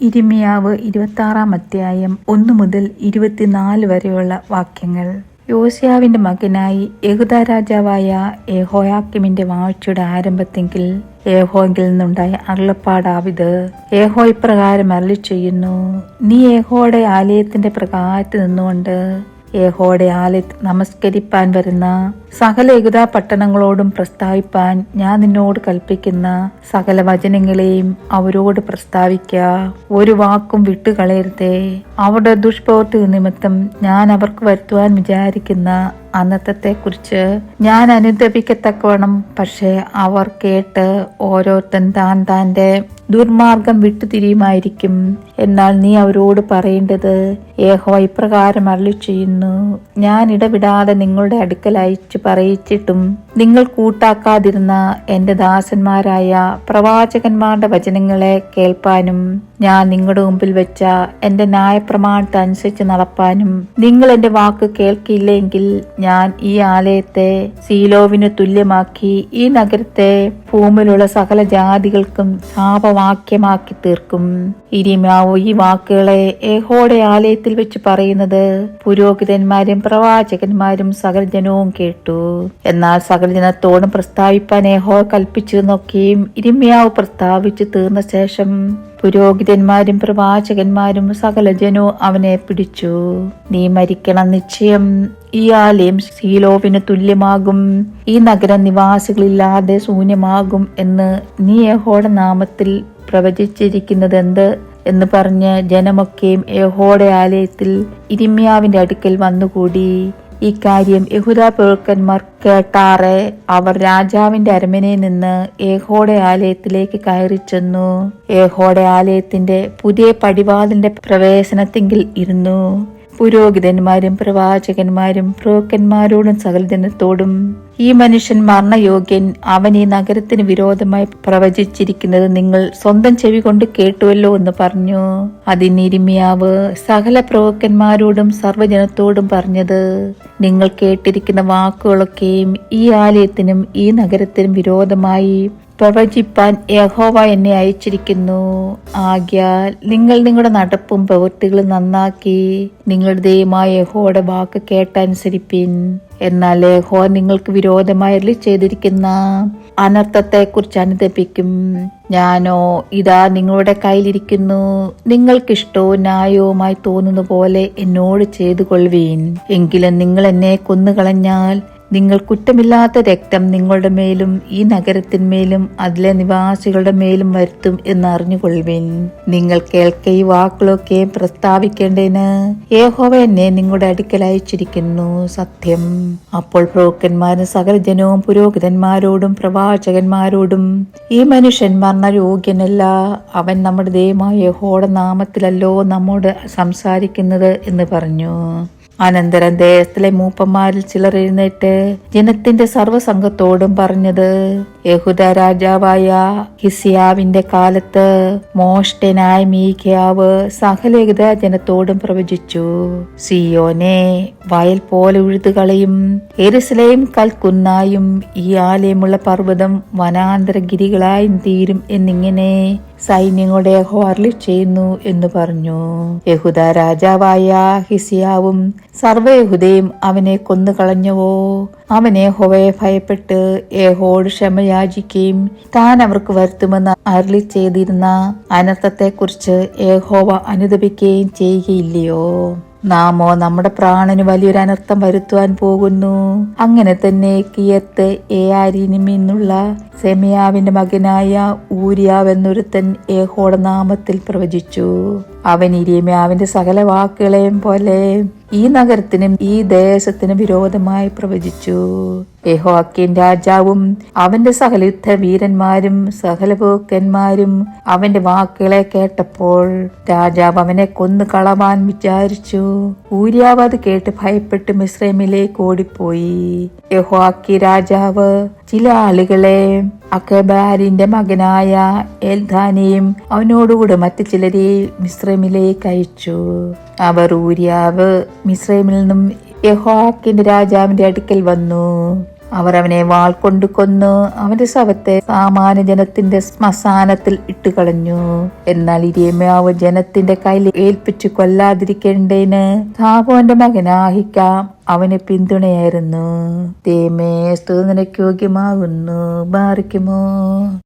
ഇരിമിയാവ് ഇരുപത്താറാം അധ്യായം ഒന്നു മുതൽ ഇരുപത്തിനാല് വരെയുള്ള വാക്യങ്ങൾ. യോസിയാവിന്റെ മകനായി യഹുദ രാജാവായ ഏഹോയാക്കിമിന്റെ വാഴ്ചയുടെ ആരംഭത്തെങ്കിൽ ഏഹോയിൽ നിന്നുണ്ടായ അരുളപ്പാടാവിത്. ഏഹോ ഇപ്രകാരം അരളി ചെയ്യുന്നു നീ ഏഹോയുടെ ആലയത്തിന്റെ പ്രകാരത്ത് നിന്നുകൊണ്ട് ഏഹോയുടെ ആലയത്തിൽ നമസ്കരിപ്പാൻ വരുന്ന സകല ഏകതാ പട്ടണങ്ങളോടും പ്രസ്താവിപ്പാൻ ഞാൻ നിന്നോട് കൽപ്പിക്കുന്ന സകല വചനങ്ങളെയും അവരോട് പ്രസ്താവിക്ക. ഒരു വാക്കും വിട്ടുകളയരുതേ. അവരുടെ ദുഷ്പ്രവൃത്തി നിമിത്തം ഞാൻ അവർക്ക് വരുത്തുവാൻ വിചാരിക്കുന്ന അനർത്ഥത്തെ കുറിച്ച് ഞാൻ അനുദപിക്കത്തക്കവണ്ണം പക്ഷെ അവർ കേട്ട് ഓരോരുത്തൻ താൻ താന്റെ ദുർമാർഗം വിട്ടുതിരിയുമായിരിക്കും. എന്നാൽ നീ അവരോട് പറയേണ്ടത് ഏഹോ ഇപ്രകാരം അരളി ചെയ്യുന്നു ഞാൻ ഇടവിടാതെ നിങ്ങളുടെ അടുക്കൽ അയച്ചു പറയിച്ചിട്ടും നിങ്ങൾ കൂട്ടാക്കാതിരുന്ന എന്റെ ദാസന്മാരായ പ്രവാചകന്മാരുടെ വചനങ്ങളെ കേൾപ്പാനും ഞാൻ നിങ്ങളുടെ മുമ്പിൽ വെച്ച എന്റെ ന്യായപ്രമാണത്തെ അനുസരിച്ച് നടപ്പാനും നിങ്ങൾ എന്റെ വാക്ക് കേൾക്കില്ലെങ്കിൽ ഞാൻ ഈ ആലയത്തെ സീലോവിന് തുല്യമാക്കി ഈ നഗരത്തെ ഭൂമിയിലുള്ള സകല ജാതികൾക്കും ശാപവാക്യമാക്കി തീർക്കും. ഇരിമാവോ ഈ വാക്കുകളെ ഏഹോടെ ആലയത്തിൽ വെച്ച് പറയുന്നത് പുരോഹിതന്മാരും പ്രവാചകന്മാരും സകല ജനവും കേട്ടു. എന്നാൽ സകല ജനത്തോടും പ്രസ്താവിപ്പാൻ ഏഹോ കൽപ്പിച്ചെന്നൊക്കെയും ഇരിമ്യാവ് പ്രസ്താവിച്ചു തീർന്ന ശേഷം പുരോഹിതന്മാരും പ്രവാചകന്മാരും സകല ജനവും അവനെ പിടിച്ചു. നീ മരിക്കണം നിശ്ചയം. ഈ ആലയം സീലോവിന് തുല്യമാകും. ഈ നഗര നിവാസികളില്ലാതെ ശൂന്യമാകും എന്ന് നീ യഹോയുടെ നാമത്തിൽ പ്രവചിച്ചിരിക്കുന്നത് എന്ത് എന്ന് പറഞ്ഞ് ജനമൊക്കെയും യഹോയുടെ ആലയത്തിൽ ഇരിമ്യാവിന്റെ അടുക്കൽ വന്നുകൂടി. ഈ കാര്യം യഹുദ പ്രഭുക്കന്മാർ കേട്ടാറെ അവർ രാജാവിന്റെ അരമനയിൽ നിന്ന് ഏഹോടെ ആലയത്തിലേക്ക് കയറി ചെന്നു ഏഹോടെ ആലയത്തിന്റെ പുതിയ പടിവാതിന്റെ പ്രവേശനത്തെങ്കിൽ ഇരുന്നു. പുരോഹിതന്മാരും പ്രവാചകന്മാരും പ്രോക്കന്മാരോടും സകലജനത്തോടും ഈ മനുഷ്യൻ മരണയോഗ്യൻ അവൻ ഈ നഗരത്തിന് വിരോധമായി പ്രവചിച്ചിരിക്കുന്നത് നിങ്ങൾ സ്വന്തം ചെവി കൊണ്ട് കേട്ടുവല്ലോ എന്ന് പറഞ്ഞു. അതിനിരിമിയാവ് സകല പ്രവോക്കന്മാരോടും സർവജനത്തോടും പറഞ്ഞത് നിങ്ങൾ കേട്ടിരിക്കുന്ന വാക്കുകളൊക്കെയും ഈ ആലയത്തിനും ഈ നഗരത്തിനും വിരോധമായി പ്രവചിപ്പാൻ യഹോവ എന്നെ അയച്ചിരിക്കുന്നു. ആകിയാൽ നിങ്ങൾ നിങ്ങളുടെ നടപ്പും പ്രവൃത്തികളും നന്നാക്കി നിങ്ങളുടെ ദൈവമായ യഹോയുടെ വാക്ക് കേട്ടനുസരിപ്പിൻ. എന്നാൽ യഹോ നിങ്ങൾക്ക് വിരോധമായി ചെയ്തിരിക്കുന്ന അനർത്ഥത്തെക്കുറിച്ച് അനുദപിക്കും. ഞാനോ ഇതാ നിങ്ങളുടെ കയ്യിലിരിക്കുന്നു. നിങ്ങൾക്കിഷ്ടവും ന്യായവുമായി തോന്നുന്ന പോലെ എന്നോട് ചെയ്തു കൊള്ളുവീൻ എങ്കിലും നിങ്ങൾ എന്നെ കൊന്നുകളഞ്ഞാൽ നിങ്ങൾ കുറ്റമില്ലാത്ത രക്തം നിങ്ങളുടെ മേലും ഈ നഗരത്തിന്മേലും അതിലെ നിവാസികളുടെ മേലും വരുത്തും എന്ന് അറിഞ്ഞുകൊള്ളുവിൻ നിങ്ങൾ കേൾക്കെ ഈ വാക്കുകളൊക്കെ പ്രസ്താവിക്കേണ്ടതിന്. ഏഹോവ എന്നെ നിങ്ങളുടെ അടുക്കൽ അയച്ചിരിക്കുന്നു. സത്യം. അപ്പോൾ പ്രഭുക്കന്മാരും സകല ജനവും പുരോഹിതന്മാരോടും പ്രവാചകന്മാരോടും ഈ മനുഷ്യൻ മരണയോഗ്യനല്ല അവൻ നമ്മുടെ ദൈവമായ യഹോയുടെ നാമത്തിലല്ലോ നമ്മോട് സംസാരിക്കുന്നത് എന്ന് പറഞ്ഞു. അനന്തരം ദേശത്തിലെ മൂപ്പന്മാരിൽ ചിലർ എഴുന്നേറ്റ് ജനത്തിന്റെ സർവസംഘത്തോടും പറഞ്ഞത് യഹുദ രാജാവായ ഹിസിയാവിന്റെ കാലത്ത് മോഷ്ടനായ മീഖ്യാവ് സകല ജനത്തോടും പ്രവചിച്ചു. സിയോനെ വയൽ പോലെ ഉഴുതുകളയും എരുസലേം കൽക്കുന്നായും ഈ ആലയമുള്ള പർവതം വനാന്തരഗിരികളായും തീരും എന്നിങ്ങനെ സൈന്യങ്ങളുടെ ഹോർലി ചെയ്യുന്നു എന്ന് പറഞ്ഞു. യഹുദ രാജാവായ ഹിസിയാവും സർവയഹുദയും അവനെ കൊന്നുകളഞ്ഞവോ? അവനെ ഹോവയെ ഭയപ്പെട്ട് യഹോട് ക്ഷമയാചിക്കുകയും താൻ അവർക്ക് വരുത്തുമെന്ന് അരളി ചെയ്തിരുന്ന അനർത്ഥത്തെക്കുറിച്ച് യഹോവ അനുദപിക്കുകയും ചെയ്യുകയില്ലയോ? നാമോ നമ്മുടെ പ്രാണന് വലിയൊരു അനർത്ഥം വരുത്തുവാൻ പോകുന്നു. അങ്ങനെ തന്നെ കിയത്ത് ഏയാരിനിൽ നിന്നുള്ള സെമിയാവിന്റെ മകനായ ഊരിയാവ് എന്നൊരുത്തൻ ഏഹോട നാമത്തിൽ പ്രവചിച്ചു. അവൻ ഇരിയമ്യാവിന്റെ സകല വാക്കുകളെയും പോലെ ഈ നഗരത്തിനും ഈ ദേശത്തിനും വിരോധമായി പ്രവചിച്ചു. യഹോക്കിൻ രാജാവും അവന്റെ സകല യുദ്ധവീരന്മാരും സകല അവന്റെ വാക്കുകളെ കേട്ടപ്പോൾ രാജാവ് അവനെ കൊന്നു കളവാൻ വിചാരിച്ചു. ഊര്യാവ് അത് കേട്ട് ഭയപ്പെട്ട് മിശ്രമിലേക്ക് ഓടിപ്പോയി. യഹോക്കി രാജാവ് ചില ആളുകളെ അക്കബാരിന്റെ മകനായ എൽധാനെയും അവനോടുകൂടെ മറ്റു ചിലരെ മിശ്രമിലേക്ക് അയച്ചു. അവർ ഊര്യാവ് മിശ്രമിൽ നിന്നും യഹോക്കിന്റെ രാജാവിന്റെ അടുക്കൽ വന്നു. അവർ അവനെ വാൾ കൊണ്ട് കൊന്നു അവന്റെ ശവത്തെ സാമാന്യ ജനത്തിന്റെ ശ്മശാനത്തിൽ ഇട്ടുകളഞ്ഞു എന്നാൽ ഇരിയമ്യാവ് ജനത്തിന്റെ കയ്യിൽ ഏൽപ്പിച്ചു കൊല്ലാതിരിക്കേണ്ടതിന് സാബോന്റെ മകനാഹിക്കാം അവന് പിന്തുണയായിരുന്നു. തേമേ സ്തുതി നിനക്ക് യോഗ്യമാകുന്നു. ബാറിക്കുമോ?